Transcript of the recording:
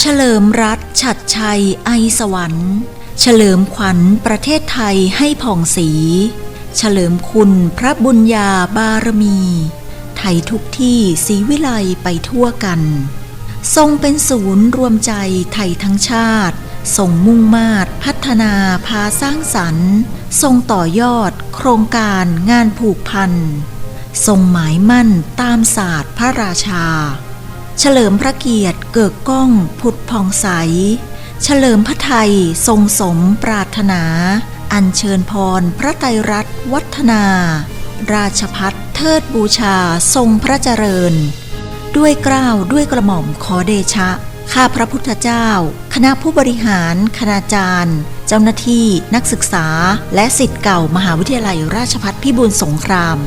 เฉลิมรัฐฉัดชัยไอสวรรค์เฉลิมขวัญประเทศไทยให้ผ่องสี เฉลิมคุณพระบุญญาบารมี ไทยทุกที่ศรีวิไลไปทั่วกัน ทรงเป็นศูนย์รวมใจไทยทั้งชาติ ทรงมุ่งมาตรพัฒนาพาสร้างสรรค์ ทรงต่อยอดโครงการงานผูกพัน ทรงหมายมั่นตามศาสตร์พระราชา เฉลิมพระเกียรติเกิดก้องผุดผ่องใส เฉลิมพระไทยทรงสมปรารถนา อัญเชิญพรพระไตรรัตน์วัฒนา ราชพัฒเทิดบูชาทรงพระเจริญ ด้วยเกล้าวด้วยกระหม่อมขอเดชะ ข้าพระพุทธเจ้า คณะผู้บริหาร คณาจารย์ เจ้าหน้าที่ นักศึกษา และสิทธิ์เก่ามหาวิทยาลัยราชภัฏพิบูลสงคราม